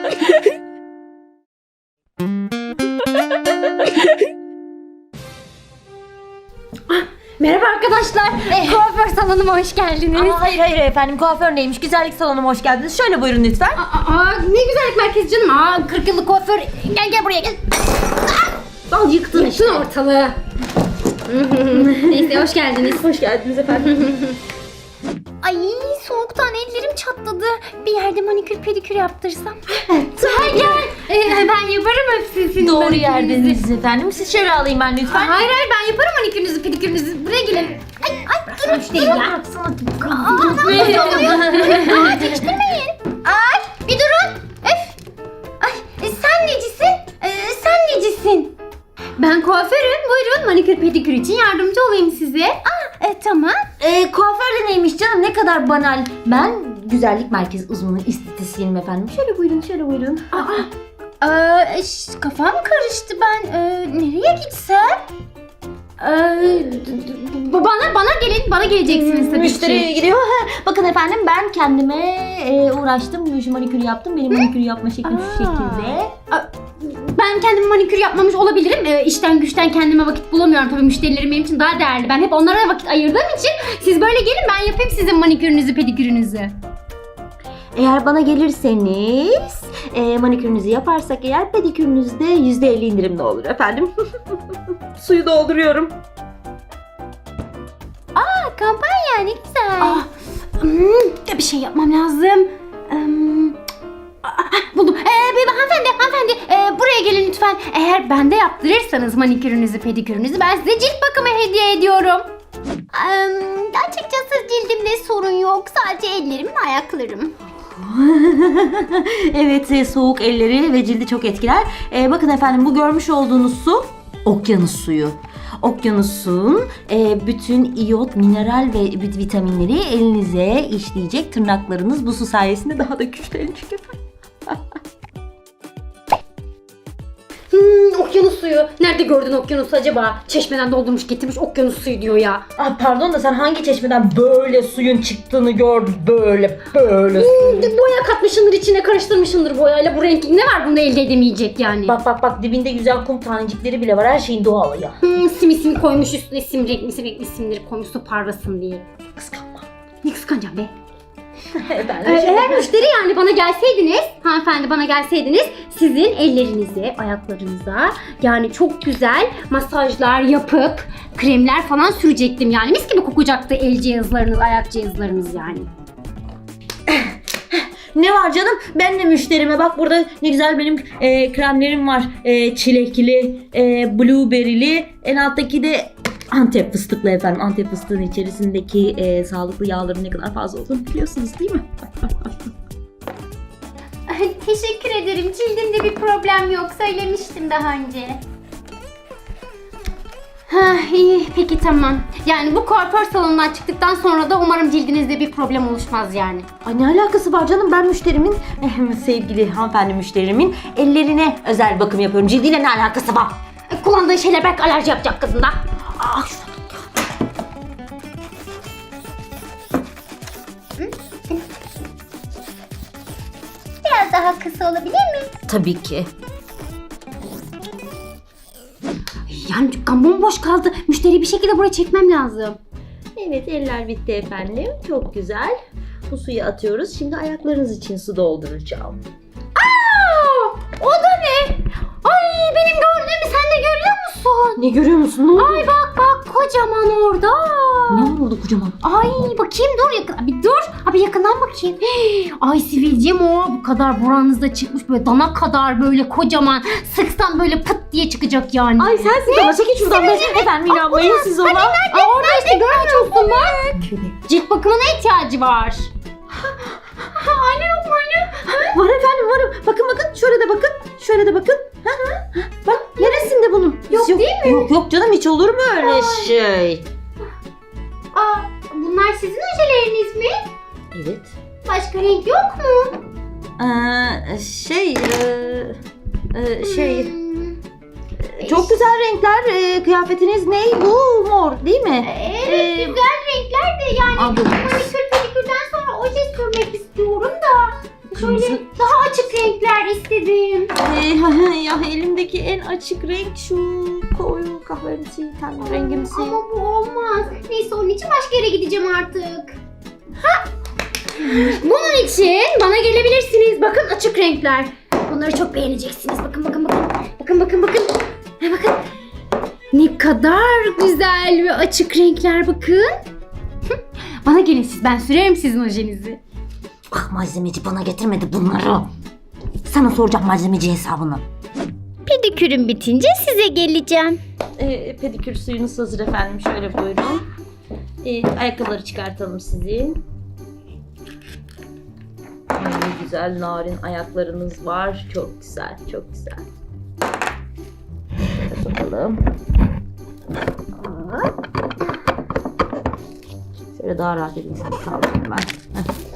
Merhaba arkadaşlar. Kuaför salonuma hoş geldiniz. Aa, hayır hayır efendim kuaför neymiş? Güzellik salonuma hoş geldiniz. Şöyle buyurun lütfen. Aa, aa, ne güzellik merkezi canım. Aa, 40 yıllık kuaför. Gel gel buraya gel. Al yıktın işte. Ortalığı. Neyse hoş geldiniz. Hoş geldiniz efendim. Ay soğuktan ellerim çatladı. Bir yerde manikür pedikür yaptırsam. Gel gel. Ee, ben yaparım hepsini. Doğru manikürünüzü. yerdeniz efendim. Siz şöyle alayım ben lütfen. Hayır hayır ben yaparım manikürünüzü pedikürünüzü. Buraya gelin. Ay ay durun müşteri ya. Aa, ne oluyor? Aa, çekiştirmeyin. Ay bir durun. Öf. Ay e, sen necisin? Ee, sen necisin? Ben kuaförüm. Buyurun manikür pedikür için yardımcı olayım size. Aa, e, tamam. Ee, kuaför de neymiş canım? Ne kadar banal. Ben güzellik merkezi uzmanı estetisyenim efendim. Şöyle buyurun, şöyle buyurun. Aa, e, ş- kafam karıştı ben. e, nereye gitsem? D- d- bana bana gelin, bana geleceksiniz tabii Müşteri ki. gidiyor. Ha, Bakın efendim ben kendime e, uğraştım. Şu manikürü yaptım. Benim manikürü yapma şeklim şu Aa. şekilde. Ben kendim manikür yapmamış olabilirim. Ee, işten güçten kendime vakit bulamıyorum. Tabii müşterilerim benim için daha değerli. Ben hep onlara vakit ayırdığım için siz böyle gelin ben yapayım sizin manikürünüzü, pedikürünüzü. Eğer bana gelirseniz e, manikürünüzü yaparsak eğer pedikürünüzde %50 indirimli olur efendim. Suyu dolduruyorum. Aa, kampanya ne güzel. Aa, hmm, bir şey yapmam lazım. Hmm, ah, buldum. Bir hanımefendi, hanımefendi ee, buraya gelin lütfen. Eğer bende yaptırırsanız manikürünüzü, pedikürünüzü ben size cilt bakımı hediye ediyorum. açıkçası cildimde sorun yok. Sadece ellerim ve ayaklarım. evet e, soğuk elleri ve cildi çok etkiler. E, bakın efendim bu görmüş olduğunuz su okyanus suyu. Okyanusun e, bütün iyot, mineral ve vit- vitaminleri elinize işleyecek. Tırnaklarınız bu su sayesinde daha da güçlenecek efendim. okyanus suyu. Nerede gördün okyanusu acaba? Çeşmeden doldurmuş getirmiş okyanus suyu diyor ya. Ah pardon da sen hangi çeşmeden böyle suyun çıktığını gördün? Böyle böyle Hmm, boya katmışındır içine karıştırmışındır boyayla. Bu renk ne var bunda elde edemeyecek yani. Bak bak bak dibinde güzel kum tanecikleri bile var. Her şeyin doğalı ya. Hmm, sim isim koymuş üstüne sim renkli sim renkli simleri koymuş su parlasın diye. Kıskanma. Ne kıskanacağım be? ben Ee, eğer müşteri yani bana gelseydiniz, hanımefendi bana gelseydiniz sizin ellerinize, ayaklarınıza yani çok güzel masajlar yapıp kremler falan sürecektim yani. Mis gibi kokacaktı el cihazlarınız, ayak cihazlarınız yani. Ne var canım? Ben de müşterime bak burada ne güzel benim e, kremlerim var. E, çilekli, e, blueberry'li. En alttaki de Antep fıstıklı efendim. Antep fıstığın içerisindeki e, sağlıklı yağların ne kadar fazla olduğunu biliyorsunuz değil mi? Teşekkür ederim. Cildimde bir problem yok. Söylemiştim daha önce. Ha iyi peki tamam. Yani bu kuaför salonundan çıktıktan sonra da umarım cildinizde bir problem oluşmaz yani. Ay ne alakası var canım? Ben müşterimin, sevgili hanımefendi müşterimin ellerine özel bakım yapıyorum. Cildiyle ne alakası var? E, Kullandığı şeyler belki alerji yapacak kadında. Şu- Biraz daha kısa olabilir mi? Tabii ki. Yani dükkan bomboş kaldı. Müşteriyi bir şekilde buraya çekmem lazım. Evet eller bitti efendim. Çok güzel. Bu suyu atıyoruz. Şimdi ayaklarınız için su dolduracağım. Aa, o da ne? Ay benim gördüğümü musun? Ne görüyor musun? Ne oldu? Ay bak bak kocaman orada. Ne var orada kocaman? Ay bakayım dur yakın. Bir dur. Abi yakından bakayım. Ay sivilcem o. Bu kadar buranızda çıkmış böyle dana kadar böyle kocaman. Sıksan böyle pıt diye çıkacak yani. Ay sensin ama çekin şuradan be. Efendim inanmayın siz ona. Aa, orada işte görmüyor musun bak. Cilt bakımına ihtiyacı var. anne yok mu anne? Var efendim varım. Bakın bakın şöyle de bakın. Şöyle de bakın. Bak neresinde bunun? Yok değil mi? Yok yok canım hiç olur mu öyle şey? Aa, bunlar sizin ojeleriniz mi? Evet. Başka renk yok mu? Ee, şey e, e, şey Hmm. çok güzel renkler. Ee, kıyafetiniz ne? Bu mor değil mi? Evet Ee, güzel renkler de yani Aa, bu- manikür pedikürden sonra oje sürmek istiyorum da şöyle Kırmızı- daha renkler istedim. Ee, ya elimdeki en açık renk şu koyu kahverengi ten rengimsi. Ama bu olmaz. Neyse onun için başka yere gideceğim artık. Ha! Bunun için bana gelebilirsiniz. Bakın açık renkler. Bunları çok beğeneceksiniz. Bakın bakın bakın. Bakın bakın bakın. Ha, bakın. Ne kadar güzel ve açık renkler bakın. Bana gelin siz. Ben sürerim sizin ojenizi. Ah malzemeci bana getirmedi bunları. Sana soracağım malzemeci hesabını. Pedikürüm bitince size geleceğim. Ee, pedikür suyunuz hazır efendim. Şöyle buyurun. Ee, ayakkabıları çıkartalım sizin. Ay, ne güzel narin ayaklarınız var. Çok güzel, çok güzel. Hop. Şöyle daha rahat edin seni kaldırayım ben. Heh.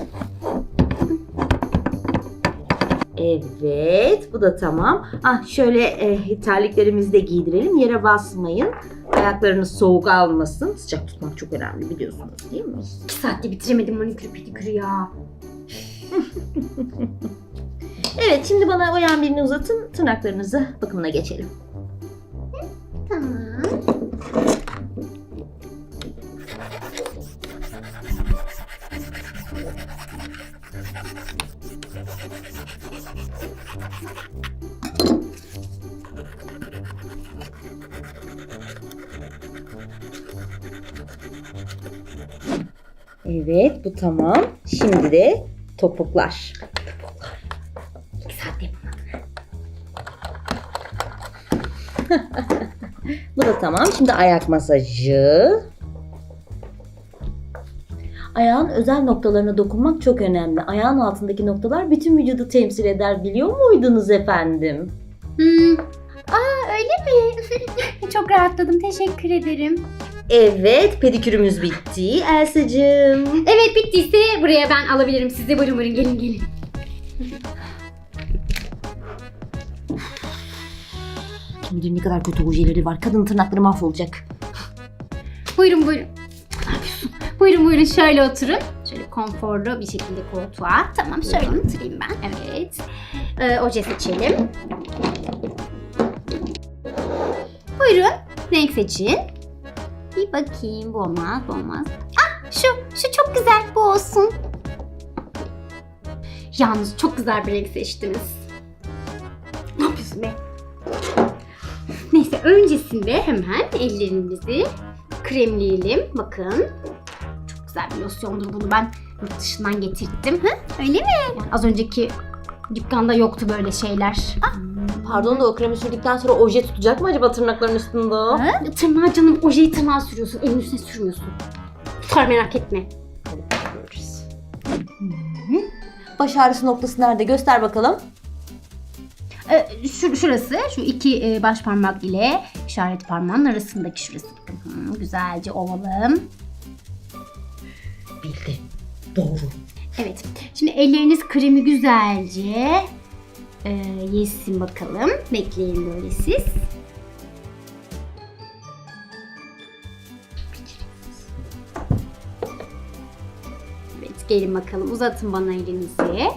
Evet, bu da tamam. Ah şöyle e, terliklerimizi de giydirelim. Yere basmayın. Ayaklarınız soğuk almasın. Sıcak tutmak çok önemli biliyorsunuz değil mi? İki saatte bitiremedim manikür pedikürü ya. Evet, şimdi bana o yan birini uzatın. Tırnaklarınızı bakımına geçelim. Evet, bu tamam. Şimdi de topuklar. İki saatte Bu da tamam. Şimdi ayak masajı. Ayağın özel noktalarına dokunmak çok önemli. Ayağın altındaki noktalar bütün vücudu temsil eder biliyor muydunuz efendim? Hmm. Aa öyle mi? Çok rahatladım. Teşekkür ederim. Evet, pedikürümüz bitti Elsa'cığım. Evet bittiyse buraya ben alabilirim sizi. Buyurun buyurun gelin gelin. Kim bilir ne kadar kötü ojeleri var. Kadın tırnakları mahvolacak. Buyurun buyurun. Buyurun buyurun şöyle oturun. Şöyle konforlu bir şekilde koltuğa. Tamam şöyle oturayım ben. Evet. Ee, oje seçelim. Buyurun. Renk seçin. Bir bakayım bu olmaz bu olmaz. Ah şu şu çok güzel bu olsun. Yalnız çok güzel bir renk seçtiniz. Ne yapıyorsun be? Neyse öncesinde hemen ellerimizi kremleyelim. Bakın. Güzel bir losyondur bunu ben yurt dışından getirttim. Hı? Öyle mi? Yani az önceki dükkanda yoktu böyle şeyler. Ah, Pardon da o kremi sürdükten sonra oje tutacak mı acaba tırnakların üstünde? ha? Tırnağa canım ojeyi tırnağa sürüyorsun. Elin üstüne sürmüyorsun. Tutar merak etme. Baş ağrısı noktası nerede? Göster bakalım. Ee, şu, şurası, şu iki e, baş parmak ile işaret parmağın arasındaki şurası. Hı, güzelce ovalım. Bildi. Doğru. Evet. Şimdi elleriniz kremi güzelce e, yesin bakalım. Bekleyin böyle siz. Evet gelin bakalım uzatın bana elinizi.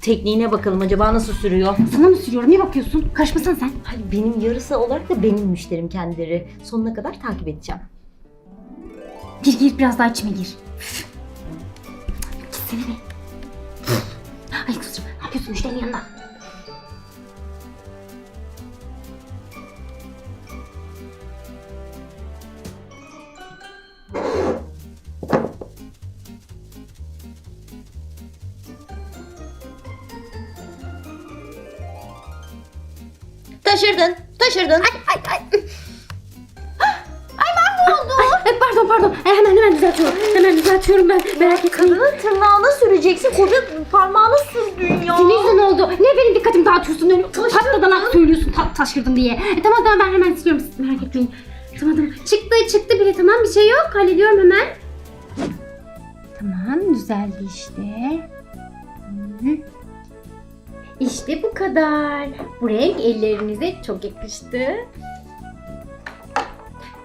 Tekniğine bakalım acaba nasıl sürüyor? Sana mı sürüyorum? Ne bakıyorsun? Karışmasana sen. Hayır benim yarısı olarak da benim müşterim kendileri. Sonuna kadar takip edeceğim. Gir gir biraz daha içime gir. Gitsene be. Ay kızım ne yapıyorsun müşterinin yanında? Taşırdın, taşırdın. Ay ay ay. Ay mahvoldu. Ay, pardon pardon. Hemen hemen düzeltiyorum. Hemen düzeltiyorum ben. Merak etmeyin. Kadının tırnağına süreceksin. Koca parmağına sürdün ya. Senin yüzünden oldu. Ne benim dikkatimi dağıtıyorsun öyle tatladanak söylüyorsun ta taşırdın diye. E, tamam tamam ben hemen siliyorum siz merak etmeyin. Tamam tamam. Çıktı çıktı bile tamam bir şey yok. Hallediyorum hemen. Tamam düzeldi işte. Hı. İşte bu kadar. Bu renk ellerinize çok yakıştı.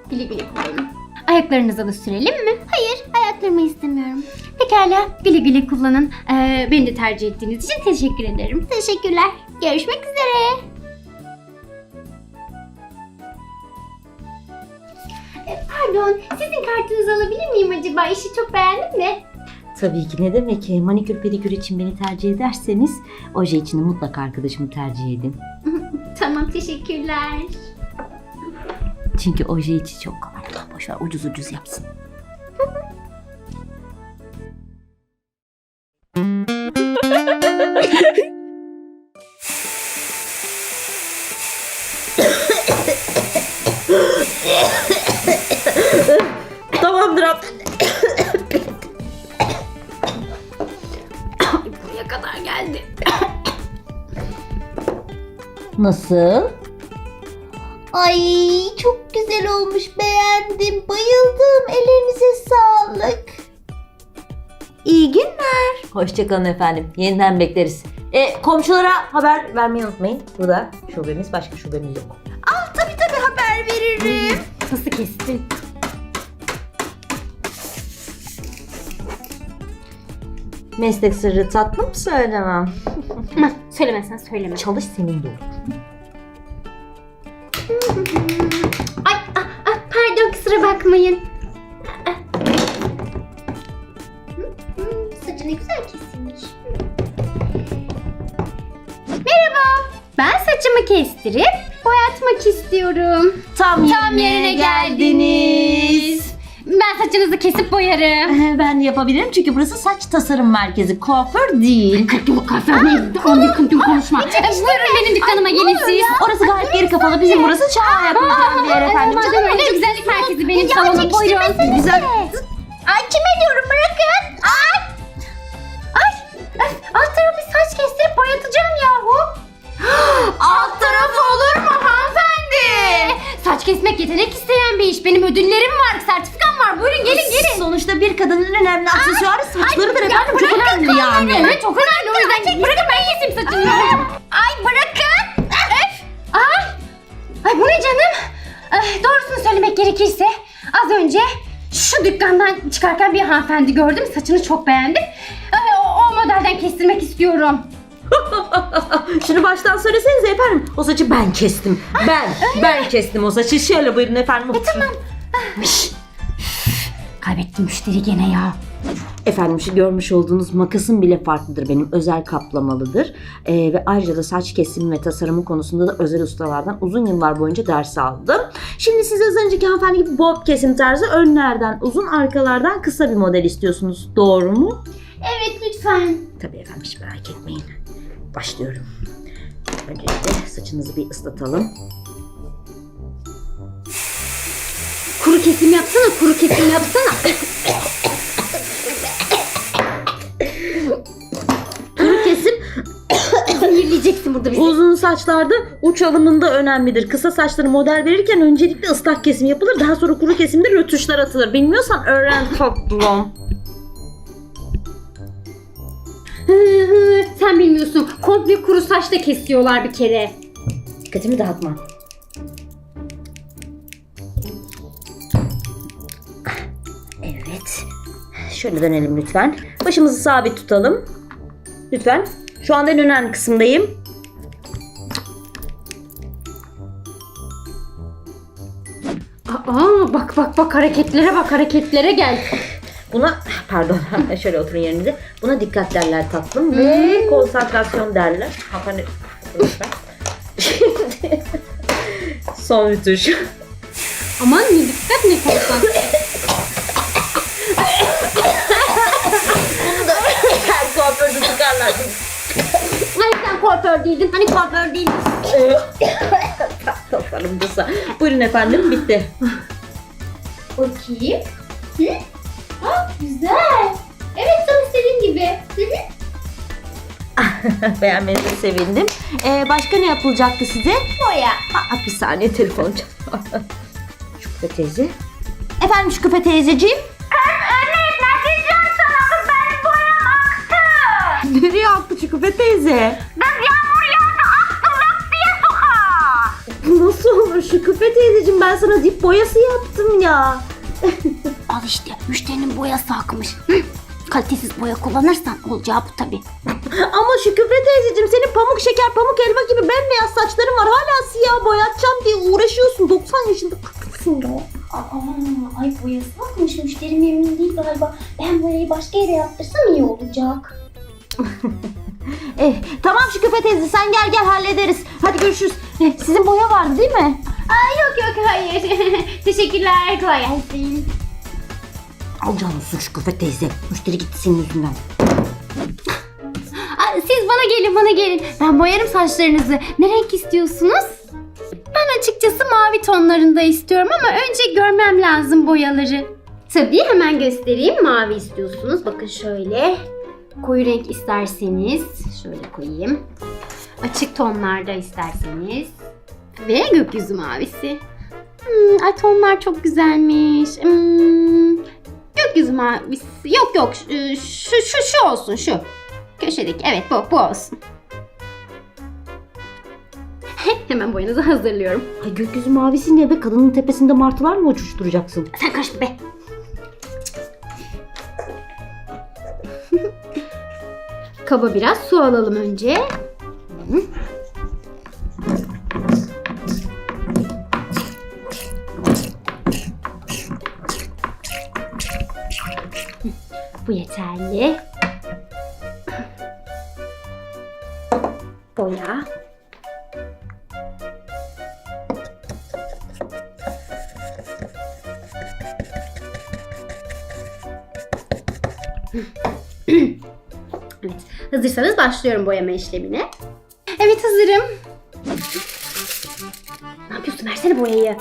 Güle güle kullanın. Ayaklarınıza da sürelim mi? Hayır, ayaklarımı istemiyorum. Pekala, güle güle kullanın. Ee, beni de tercih ettiğiniz için teşekkür ederim. Teşekkürler. Görüşmek üzere. Ee, Pardon, sizin kartınızı alabilir miyim acaba? İşi çok beğendin mi? Tabii ki ne demek ki manikür pedikür için beni tercih ederseniz oje için de mutlaka arkadaşımı tercih edin. Tamam, teşekkürler. Çünkü oje içi çok kolay. Boşver ucuz ucuz yapsın. Tamamdır abla. Buraya kadar geldi. Nasıl? Ay güzel olmuş beğendim bayıldım ellerinize sağlık. İyi günler. Hoşçakalın efendim. Yeniden bekleriz. E, komşulara haber vermeyi unutmayın. Burada şubemiz başka şubemiz yok. Ah tabii tabii haber veririm. Nasıl kestin? Meslek sırrı tatlı mı söylemem? Söylemezsen söyleme. Çalış senin de olur. Hı, Saçı ne güzel kesilmiş. Merhaba. Ben saçımı kestirip boyatmak istiyorum. Tam, Tam yerine geldiniz. Ben saçınızı kesip boyarım. Ee, Ben yapabilirim çünkü burası saç tasarım merkezi. Kuaför değil. Kırk yıllık kahvehane on kıntım konuşma. E, buyurun benim dükkanıma gelin siz. Orası gayet geri kapalı. Bizim burası çağ yapılacağım bir yer efendim. Madem öyle güzellik merkezi benim salonum. Buyurun. Güzel. Ay kime diyorum bırakın. Ay. Ay, ay, alt tarafı saç kestirip boyatacağım yahu. alt tarafı olur mu hanımefendi? Saç kesmek yetenek isteyen bir iş. Benim ödüllerim var, sertifikam var. Buyurun gelin gelin. Sonuçta bir kadının önemli aksesuarı saçlarıdır efendim. Çok önemli yani. Evet çok önemli o yüzden bırakın ben keseyim saçını. Ay bırakın. Öf. Ay. Ay bu ne canım? Ay, doğrusunu söylemek gerekirse az önce şu dükkandan çıkarken bir hanımefendi gördüm. Saçını çok beğendim. Ay, o, o modelden kestirmek istiyorum. Şunu baştan söylesenize efendim. O saçı ben kestim. Ben, ben kestim o saçı. Şöyle buyurun efendim. E, tamam. Kaybettim müşteri gene ya. Efendim şu görmüş olduğunuz makasım bile farklıdır benim. Özel kaplamalıdır. Ee, ve ayrıca da saç kesimi ve tasarımı konusunda da özel ustalardan uzun yıllar boyunca ders aldım. Şimdi siz az önceki hanımefendi gibi bob kesim tarzı önlerden uzun arkalardan kısa bir model istiyorsunuz. Doğru mu? Evet lütfen. Tabii efendim hiç merak etmeyin. Başlıyorum. Öncelikle saçınızı bir ıslatalım. Kuru kesim yapsana, kuru kesim yapsana. Kuru kesim Zehirleyeceksin burada bizi. uzun saçlarda uç alımında önemlidir. Kısa saçları model verirken öncelikle ıslak kesim yapılır. Daha sonra kuru kesimde rötuşlar atılır. Bilmiyorsan öğren tatlım. Sen bilmiyorsun. Komple kuru saçta kesiyorlar bir kere. Dikkatimi dağıtma. Evet. Şöyle dönelim lütfen. Başımızı sabit tutalım. Lütfen. Şu anda en önemli kısımdayım. Aa bak bak bak hareketlere bak hareketlere gel. Buna pardon şöyle oturun yerinize. Buna dikkat derler tatlım ve konsantrasyon derler. Hanımefendi lütfen. Şimdi son bir tuş. Aman ne dikkat ne korsan. Her kuaförde çıkarlar. Ay sen kuaför değildin. Hani kuaför değildin. Tasarımcısı. Buyurun efendim bitti. Bakayım. Hı? Güzel. Evet tam istediğim gibi. Beğenmenize sevindim. Ee, başka ne yapılacaktı size? Boya. Ha, bir saniye telefon çalıyor. Şükrü teyze. Efendim Şükrü teyzeciğim. Evet ne diyeceğim sana kız benim boyam aktı. Nereye attı Şükrü teyze? Kız yağmur yağdı aktı lak diye sokağa. Nasıl olur Şükrü teyzeciğim ben sana dip boyası yaptım ya. Al işte müşterinin boyası akmış. Hı, Kalitesiz boya kullanırsan olacağı bu tabii. Ama şu teyzeciğim senin pamuk şeker pamuk elma gibi bembeyaz saçların var. Hala siyah boyatacağım diye uğraşıyorsun. 90 yaşında kızsın ya. Aa, ay boyası akmış müşteri memnun değil galiba. Ben boyayı başka yere yaptırsam iyi olacak. Eh, tamam Kübra teyze sen gel gel hallederiz. Hadi görüşürüz. Eh, sizin boya vardı değil mi? Aa, yok yok hayır. Teşekkürler kolay gelsin. Al canını şu Kübra teyze. Müşteri gitti senin yüzünden. Aa, siz bana gelin bana gelin. Ben boyarım saçlarınızı. Ne renk istiyorsunuz? Ben açıkçası mavi tonlarında istiyorum ama önce görmem lazım boyaları. Tabii hemen göstereyim. Mavi istiyorsunuz. Bakın şöyle. Koyu renk isterseniz şöyle koyayım. Açık tonlarda isterseniz. Ve gökyüzü mavisi. Hmm, ay tonlar çok güzelmiş. Hmm, gökyüzü mavisi. Yok yok şu, şu, şu, olsun şu. Köşedeki evet bu, bu olsun. Hemen boyanızı hazırlıyorum. Ay gökyüzü mavisi ne be? Kadının tepesinde martılar mı uçuşturacaksın? Sen karışma be. Kaba biraz su alalım önce. Yeterli. Boya. Evet. Hazırsanız başlıyorum boyama işlemine. Evet hazırım. Ne yapıyorsun? Versene boyayı.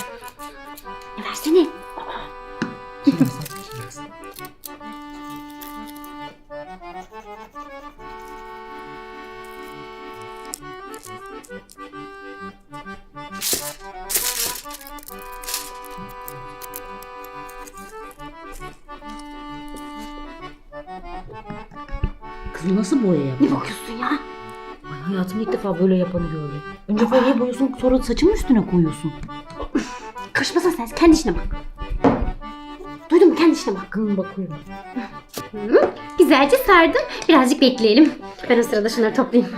Kız nasıl boya Ne yapıyor? bakıyorsun ya? Ay, hayatımda ilk defa böyle yapanı gördüm. Önce boyayı boyuyorsun sonra saçının üstüne koyuyorsun. Karışmasana sen. Kendi işine bak. Duydun mu? Kendi işine bak. Bakın bakıyorum. Hı, Güzelce sardım. Birazcık bekleyelim. Ben o sırada şunları toplayayım.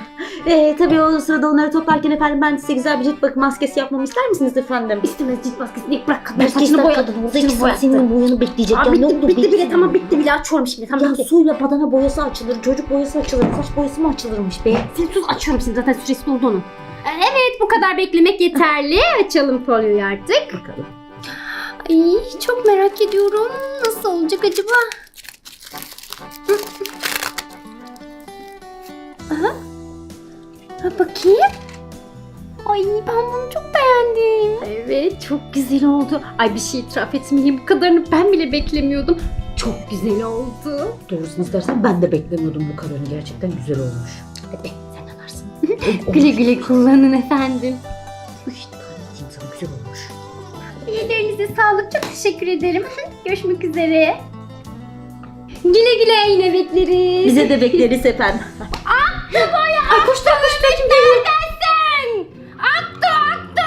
Ee, tabii o sırada onları toplarken efendim ben size güzel bir cilt bakım maskesi yapmamı ister misiniz efendim? İstemez cilt maskesini bırak kadın saçını boyadı. Saçını boyattı. senin boyanı bekleyecek. Aa, ya bitti, ne oldu? bitti bile Beklesin. tamam bitti bile açıyorum şimdi tamam Ya bitti. suyla badana boyası açılır, çocuk boyası açılır, saç boyası mı açılırmış be? Sen sus açıyorum şimdi zaten süresi doldu onun. Evet bu kadar beklemek yeterli. Açalım folyoyu artık. Bakalım. Ay çok merak ediyorum. Nasıl olacak acaba? Aha. Ha, bakayım. Ay ben bunu çok beğendim. Evet çok güzel oldu. Ay bir şey itiraf etmeliyim. Bu kadarını ben bile beklemiyordum. Çok güzel oldu. Doğrusunu istersen ben de beklemiyordum bu kadarını. Gerçekten güzel olmuş. Hadi sen anarsın. Olmuş. güle güle kullanın efendim. İşte anneciğim sana güzel olmuş. Ellerinize sağlık. Çok teşekkür ederim. Görüşmek üzere. Güle güle yine bekleriz. Bize de bekleriz efendim. Ay koştu koştu kim Neredesin? Aktı aktı.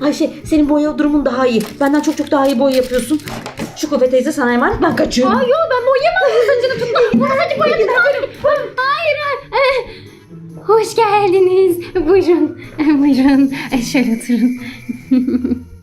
Ayşe senin boya durumun daha iyi. Benden çok çok daha iyi boya yapıyorsun. Şu Kofe teyze sana emanet ben kaçıyorum. Aa yok ben boyamadım saçını tuttum. Bunu hadi boyadım. Hayır. hayır. Hoş geldiniz. Buyurun. Buyurun. Şöyle oturun.